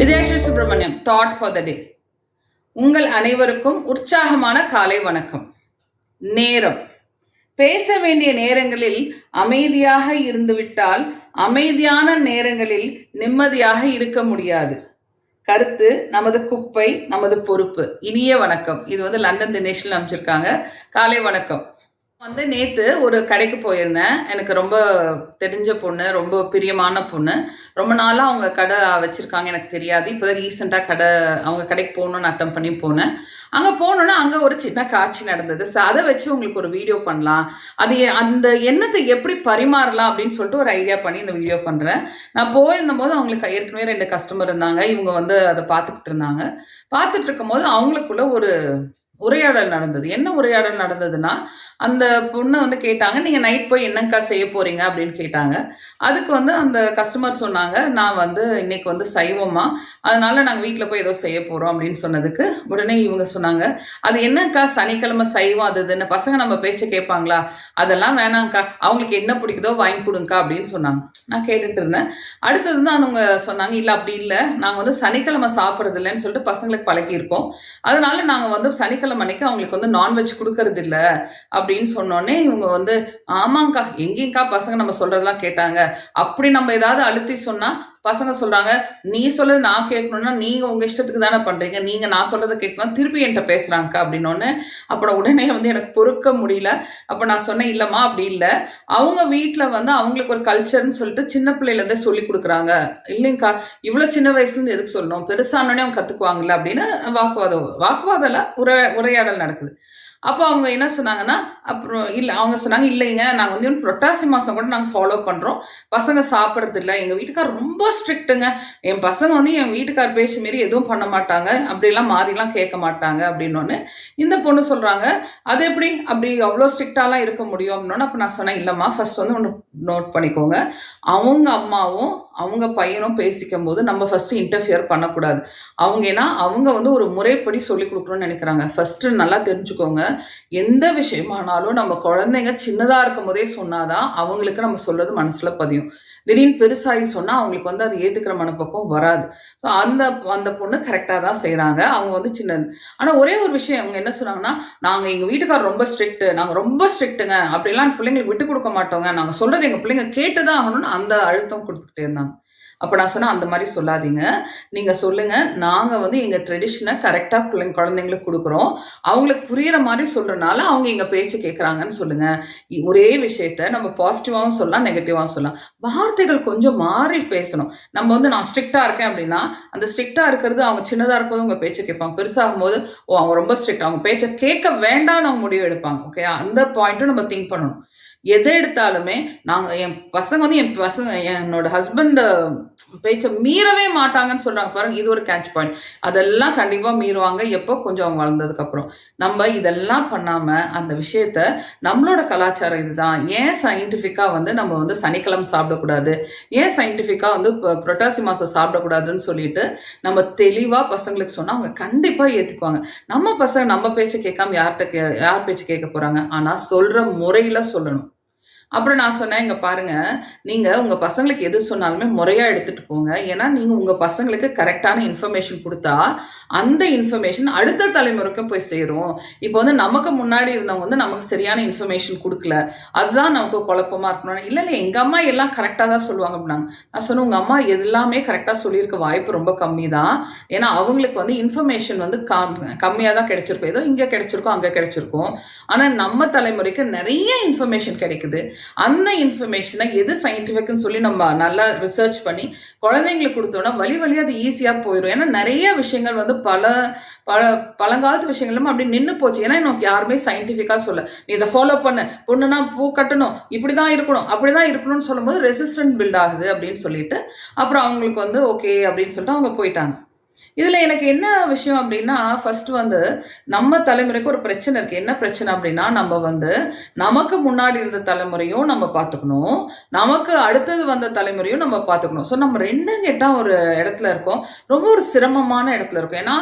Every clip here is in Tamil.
Vidyashree Subramaniam thought for the day உங்கள் அனைவருக்கும் உற்சாகமான காலை வணக்கம். நேரம். பேச வேண்டிய நேரங்களில் அமைதியாக இருந்துவிட்டால் அமைதியான நேரங்களில் நிம்மதியாக இருக்க முடியாது. கருத்து நமது குப்பை நமது பொறுப்பு. இனிய வணக்கம். இது வந்து லண்டன் தினேஷில் அமைச்சிருக்காங்க காலை வணக்கம். வந்து நேத்து ஒரு கடைக்கு போயிருந்தேன். எனக்கு ரொம்ப தெரிஞ்ச பொண்ணு ரொம்ப பிரியமான பொண்ணு. ரொம்ப நாளா அவங்க கடை வச்சிருக்காங்க எனக்கு தெரியாது. இப்போதான் ரீசெண்டாக கடை அவங்க கடைக்கு போகணும்னு அட்டம் பண்ணி போனேன். அங்கே போனோன்னா அங்கே ஒரு சின்ன காட்சி நடந்தது. ஸோ அதை வச்சு உங்களுக்கு ஒரு வீடியோ பண்ணலாம். அது எ- அந்த எண்ணத்தை எப்படி பரிமாறலாம் அப்படின்னு சொல்லிட்டு ஒரு ஐடியா பண்ணி இந்த வீடியோ பண்ணுறேன் நான் போயிருந்த போது அவங்களுக்கு ஏற்கனவே ரெண்டு கஸ்டமர் இருந்தாங்க. இவங்க வந்து அதை பார்த்துக்கிட்டு இருந்தாங்க. பார்த்துட்டு இருக்கும்போது அவங்களுக்குள்ள ஒரு உரையாடல் நடந்தது. என்ன உரையாடல் நடந்ததுன்னா அந்த பொண்ணை வந்து கேட்டாங்க நீங்கள் நைட் போய் என்னங்கக்கா செய்ய போறீங்க? அப்படின்னு கேட்டாங்க. அதுக்கு வந்து அந்த கஸ்டமர் சொன்னாங்க நான் வந்து இன்னைக்கு வந்து சைவமா அதனால நாங்கள் வீட்டில் போய் ஏதோ செய்ய போகிறோம் அப்படின்னு சொன்னதுக்கு உடனே இவங்க சொன்னாங்க அது என்னக்கா? சனிக்கிழமை சைவம் அது இதுன்னு. பசங்க நம்ம பேச்சை கேட்பாங்களா? அதெல்லாம் வேணாங்க்கா அவங்களுக்கு என்ன பிடிக்குதோ வாங்கி கொடுங்கக்கா அப்படின்னு சொன்னாங்க. நான் கேட்டுட்டு இருந்தேன். அடுத்தது தான் அவங்க சொன்னாங்க இல்லை அப்படி இல்லை. நாங்கள் வந்து சனிக்கிழமை சாப்பிட்றது இல்லைன்னு சொல்லிட்டு பசங்களுக்கு பழகியிருக்கோம் அதனால நாங்கள் வந்து சனிக்கிழமை அன்னைக்கு அவங்களுக்கு வந்து நான்வெஜ் கொடுக்கறது இல்ல அப்படின்னு சொன்னோடனே இவங்க வந்து ஆமாங்க்கா எங்கேங்க்கா பசங்க நம்ம சொல்றதெல்லாம் கேட்டாங்க? அப்படி நம்ம ஏதாவது அழுத்தி சொன்னா பசங்க சொல்றாங்க நீ சொல்றது நான் கேட்கணும்னா நீங்க உங்க இஷ்டத்துக்கு தானே பண்றீங்க. நீங்க நான் சொல்றதை கேட்கணும். திருப்பி என்கிட்ட பேசுறாங்க அப்படின்னோடனே அப்புறம் உடனே வந்து எனக்கு பொறுக்க முடியல. அப்ப நான் சொன்னேன் இல்லம்மா அப்படி இல்லை. அவங்க வீட்டுல வந்து அவங்களுக்கு ஒரு கல்ச்சர்னு சொல்லிட்டு சின்ன பிள்ளையில இருந்தே சொல்லி கொடுக்குறாங்க. இல்லைங்கக்கா இவ்வளவு சின்ன வயசுல இருந்து எதுக்கு சொல்லணும்? பெருசானோடனே அவங்க கத்துக்குவாங்கல்ல அப்படின்னு வாக்குவாதம் வாக்குவாதம் உரை உரையாடல் நடக்குது. அப்போ அவங்க என்ன சொன்னாங்கன்னா அப்புறம் இல்லை அவங்க சொன்னாங்க இல்லைங்க நாங்கள் வந்து புரட்டாசி மாதம் கூட நாங்கள் ஃபாலோ பண்ணுறோம் பசங்க சாப்பிட்றது இல்லை. எங்கள் வீட்டுக்கார் ரொம்ப ஸ்ட்ரிக்ட்டுங்க என் பசங்க வந்து என் வீட்டுக்கார் பேச்சு மாரி எதுவும் பண்ண மாட்டாங்க. அப்படிலாம் மாறிலாம் கேட்க மாட்டாங்க அப்படின்னோடனே இந்த பொண்ணு சொல்கிறாங்க அது எப்படி? அப்படி அவ்வளோ ஸ்ட்ரிக்டாலாம் இருக்க முடியும். அப்படின்னோடனே அப்போ நான் சொன்னேன் இல்லைம்மா ஃபர்ஸ்ட் வந்து ஒன்று நோட் பண்ணிக்கோங்க. அவங்க அம்மாவும் அவங்க பையனும் பேசிக்கும் போது நம்ம ஃபர்ஸ்ட் இன்டர்ஃபியர் பண்ணக்கூடாது. அவங்க ஏன்னா அவங்க வந்து ஒரு முறைப்படி சொல்லி கொடுக்கணும்னு நினைக்கிறாங்க. ஃபர்ஸ்ட் நல்லா தெரிஞ்சுக்கோங்க. எந்த விஷயமானாலும் நம்ம குழந்தைங்க சின்னதா இருக்கும் போதே சொன்னாதான் அவங்களுக்கு நம்ம சொல்றது மனசுல பதியும். திடீர்னு பெருசாகி சொன்னால் அவங்களுக்கு வந்து அது ஏற்றுக்கிற மனப்பக்கம் வராது. ஸோ அந்த அந்த பொண்ணு கரெக்டாக தான் செய்கிறாங்க அவங்க வந்து சின்னது ஆனால் ஒரே ஒரு விஷயம் அவங்க என்ன சொன்னாங்கன்னா நாங்கள் எங்கள் வீட்டுக்கார் ரொம்ப ஸ்ட்ரிக்ட் நாங்கள் ரொம்ப ஸ்ட்ரிக்ட்டுங்க அப்படிலாம் பிள்ளைங்களுக்கு விட்டு கொடுக்க மாட்டோங்க. நாங்கள் சொல்கிறது எங்கள் பிள்ளைங்க கேட்டு தான் ஆகணும்னு அந்த அழுத்தம் கொடுத்துக்கிட்டே இருந்தாங்க. அப்போ நான் சொன்னேன் அந்த மாதிரி சொல்லாதீங்க. நீங்கள் சொல்லுங்கள் நாங்கள் வந்து எங்கள் ட்ரெடிஷனை கரெக்டாக பிள்ளைங்க குழந்தைங்களுக்கு கொடுக்குறோம். அவங்களுக்கு புரிகிற மாதிரி சொல்கிறனால அவங்க எங்கள் பேச்சு கேட்குறாங்கன்னு சொல்லுங்கள் இ- ஒரே விஷயத்த நம்ம பாசிட்டிவாகவும் சொல்லலாம் நெகட்டிவாகவும் சொல்லலாம். வார்த்தைகள் கொஞ்சம் மாறி பேசணும். நம்ம வந்து நான் ஸ்ட்ரிக்டாக இருக்கேன் அப்படின்னா அந்த ஸ்ட்ரிக்டாக இருக்கிறது அவங்க சின்னதாக இருக்கும்போது உங்கள் பேச்சை கேட்பாங்க. பெருசாகும் போது ஓ அவங்க ரொம்ப ஸ்ட்ரிக்ட் அவங்க பேச்சை கேட்க வேண்டாம்னு அவங்க முடிவு எடுப்பாங்க. ஓகே அந்த பாயிண்ட்டும் நம்ம திங்க் பண்ணணும். எதை எடுத்தாலுமே நாங்கள் என் பசங்க வந்து என் பசங்க என்னோட ஹஸ்பண்ட் பேச்சை மீறவே மாட்டாங்கன்னு சொல்றாங்க. பாருங்க இது ஒரு கேட்ச் பாயிண்ட் அதெல்லாம் கண்டிப்பாக மீறுவாங்க. எப்போ? கொஞ்சம் அவங்க வளர்ந்ததுக்கு அப்புறம். நம்ம இதெல்லாம் பண்ணாம அந்த விஷயத்த நம்மளோட கலாச்சாரம் இதுதான். ஏன் சயின்டிஃபிக்கா வந்து நம்ம வந்து சனிக்கிழமை சாப்பிடக்கூடாது? ஏன் சயின்டிஃபிக்கா வந்து புரட்டாசி மாசம் சாப்பிடக்கூடாதுன்னு சொல்லிட்டு நம்ம தெளிவா பசங்களுக்கு சொன்னா அவங்க கண்டிப்பா ஏத்துக்குவாங்க. நம்ம பசங்க நம்ம பேச்சை கேட்காம யார்கிட்ட கே யார் பேச்சு கேட்க போறாங்க? ஆனா சொல்ற முறையில சொல்லணும். அப்புறம் நான் சொன்னேன் இங்க பாருங்க நீங்க உங்க பசங்களுக்கு எது சொன்னாலுமே முறையா எடுத்துட்டு போங்க. ஏன்னா நீங்க உங்க பசங்களுக்கு கரெக்டான இன்ஃபர்மேஷன் கொடுத்தா அந்த இன்ஃபர்மேஷன் அடுத்த தலைமுறைக்கு போய் சேரும். இப்போ வந்து நமக்கு முன்னாடி இருந்தவங்க வந்து நமக்கு சரியான இன்ஃபர்மேஷன் கொடுக்கல. அதுதான் நமக்கு குழப்பமா இருக்கணும் இல்லை இல்லை எங்க அம்மா எல்லாம் கரெக்டாக தான் சொல்லுவாங்க அப்படின்னாங்க. நான் சொன்னேன் உங்க அம்மா எல்லாமே கரெக்டாக சொல்லியிருக்க வாய்ப்பு ரொம்ப கம்மி தான் ஏன்னா அவங்களுக்கு வந்து இன்ஃபர்மேஷன் வந்து கம்மியா கம்மியாக தான் கிடைச்சிருக்கும். ஏதோ இங்கே கிடைச்சிருக்கும் அங்கே கிடைச்சிருக்கும். ஆனால் நம்ம தலைமுறைக்கு நிறைய இன்ஃபர்மேஷன் கிடைக்குது. அந்த இன்ஃபர்மேஷனை எது சயின்டிஃபிக்னு சொல்லி நம்ம நல்லா ரிசர்ச் பண்ணி குழந்தைங்களுக்கு கொடுத்தோம்னா வழி வழி அது ஈஸியாக போயிடும் ஏன்னா நிறைய விஷயங்கள் வந்து பல பல பழங்காலத்து விஷயங்களும் அப்படி நின்று போச்சு. ஏன்னா நமக்கு யாருமே சயின்டிஃபிக்காக சொல்ல நீ இதை ஃபாலோ பண்ணு. பொண்ணுனா பூ கட்டணும். இப்படி தான் இருக்கணும். அப்படி தான் இருக்கணும்னு சொல்லும்போது ரெசிஸ்டன்ட் பில்ட் ஆகுது அப்படின்னு சொல்லிட்டு அப்புறம் அவங்களுக்கு வந்து ஓகே அப்படின்னு சொல்லிட்டு அவங்க போயிட்டாங்க. இதில் எனக்கு என்ன விஷயம் அப்படின்னா, ஃபர்ஸ்ட் வந்து நம்ம தலைமுறைக்கு ஒரு பிரச்சனை இருக்குது என்ன பிரச்சனை அப்படின்னா, நம்ம வந்து நமக்கு முன்னாடி இருந்த தலைமுறையும் நம்ம பார்த்துக்கணும். நமக்கு அடுத்தது வந்த தலைமுறையும் நம்ம பார்த்துக்கணும். ஸோ நம்ம ரெண்டும் கேட்டால் ஒரு இடத்துல இருக்கோம். ரொம்ப ஒரு சிரமமான இடத்துல இருக்கோம். ஏன்னா,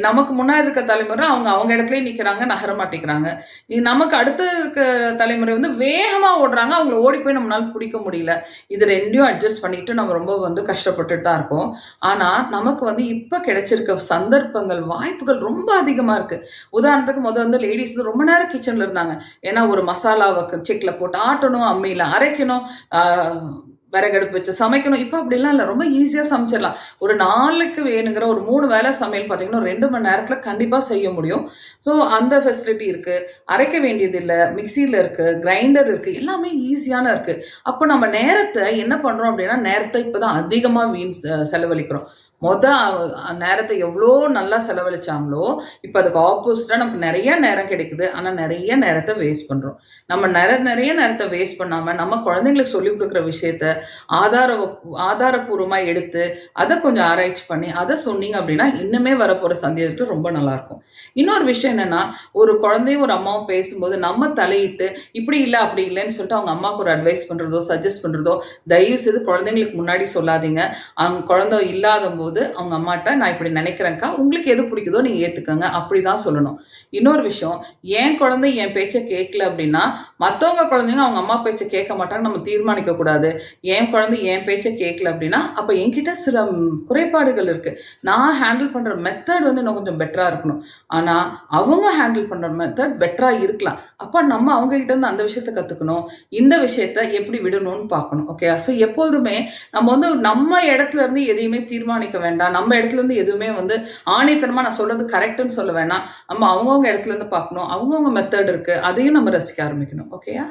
நமக்கு முன்னாடி இருக்க தலைமுறை அவங்க அவங்க இடத்துலயே நிற்கிறாங்க நகர மாட்டேங்கிறாங்க. நமக்கு அடுத்து இருக்க தலைமுறை வந்து வேகமாக ஓடுறாங்க. அவங்கள ஓடி போய் நம்மளால பிடிக்க முடியல. இது ரெண்டையும் அட்ஜஸ்ட் பண்ணிட்டு நம்ம ரொம்ப வந்து கஷ்டப்பட்டுட்டு தான் இருக்கோம். ஆனால் நமக்கு வந்து இப்போ கிடைச்சிருக்க சந்தர்ப்பங்கள், வாய்ப்புகள் ரொம்ப அதிகமாக இருக்குது உதாரணத்துக்கு முதல் வந்து லேடிஸ் வந்து ரொம்ப நேரம் கிச்சனில் இருந்தாங்க. ஏன்னா, ஒரு மசாலாவை செக்கில் போட்டு ஆட்டணும், அம்மியில அரைக்கணும், விறகடுப்பு வச்சு சமைக்கணும். இப்போ அப்படிலாம் இல்லை ரொம்ப ஈஸியாக சமைச்சிடலாம். ஒரு நாளுக்கு வேணுங்கிற ஒரு மூணு வேளை சமையல் பார்த்தீங்கன்னா, ஒரு 2 மணி நேரத்தில் கண்டிப்பாக செய்ய முடியும். ஸோ அந்த ஃபெசிலிட்டி இருக்குது அரைக்க வேண்டியது இல்லை மிக்சியில் இருக்குது கிரைண்டர் இருக்குது எல்லாமே ஈஸியான இருக்குது அப்போ நம்ம நேரத்தை என்ன பண்ணுறோம் அப்படின்னா, நேரத்தை இப்போ தான் அதிகமாக வீண் செலவழிக்கிறோம். மொத நேரத்தை எவ்வளோ நல்லா செலவழிச்சாங்களோ, இப்போ அதுக்கு ஆப்போசிட்டாக நமக்கு நிறைய நேரம் கிடைக்குது. ஆனால் நிறைய நேரத்தை வேஸ்ட் பண்ணுறோம் நம்ம நெற நிறைய நேரத்தை வேஸ்ட் பண்ணாமல் நம்ம குழந்தைங்களுக்கு சொல்லிக் கொடுக்குற விஷயத்த ஆதார ஆதாரபூர்வமாக எடுத்து, அதை கொஞ்சம் ஆராய்ச்சி பண்ணி, அதை சொன்னீங்க அப்படின்னா, இன்னுமே வரப்போகிற சந்தேகத்துக்கு ரொம்ப நல்லாயிருக்கும் இன்னொரு விஷயம் என்னென்னா ஒரு குழந்தையும் ஒரு அம்மாவும் பேசும்போது, நம்ம தலையிட்டு, இப்படி இல்லை அப்படி இல்லைன்னு சொல்லிட்டு அவங்க அம்மாவுக்கு ஒரு அட்வைஸ் பண்ணுறதோ சஜஸ்ட் பண்ணுறதோ தயவு செய்து குழந்தைங்களுக்கு முன்னாடி சொல்லாதீங்க. அவங்க குழந்தை இல்லாதம்போது, அவங்க அம்மாட்ட நான் இப்படி நினைக்கிறேன்க்கா. உங்களுக்கு எது பிடிக்குதோ நீங்க ஏத்துக்கங்க. அப்படிதான் சொல்லணும். இன்னொரு விஷயம், என் குழந்தை என் பேச்சை கேட்கல அப்படின்னா, மற்றவங்க குழந்தைங்க அவங்க அம்மா பேச்சை கேட்க மாட்டாங்க நம்ம தீர்மானிக்க கூடாது. என் குழந்தை என் பேச்சை கேட்கல அப்படின்னா, அப்போ என்கிட்ட சில குறைபாடுகள் இருக்கு. நான் ஹேண்டில் பண்ற மெத்தட் வந்து இன்னும் கொஞ்சம் பெட்டரா இருக்கணும். ஆனா, அவங்க ஹேண்டில் பண்ற மெத்தட் பெட்டரா இருக்கலாம். அப்ப நம்ம அவங்க கிட்ட இருந்து அந்த விஷயத்த கத்துக்கணும். இந்த விஷயத்த எப்படி விடணும்னு பார்க்கணும். ஓகே ஸோ எப்போதுமே நம்ம வந்து நம்ம இடத்துல இருந்து எதையுமே தீர்மானிக்க வேண்டாம். நம்ம இடத்துல இருந்து எதுவுமே வந்து ஆணைத்தனமா நான் சொல்றது கரெக்டுன்னு சொல்ல வேணாம். நம்ம அவங்கவுங்க இடத்துல இருந்து பார்க்கணும். அவங்கவுங்க மெத்தட் இருக்கு. அதையும் நம்ம ரசிக்க ஆரம்பிக்கணும். ஓகேயா?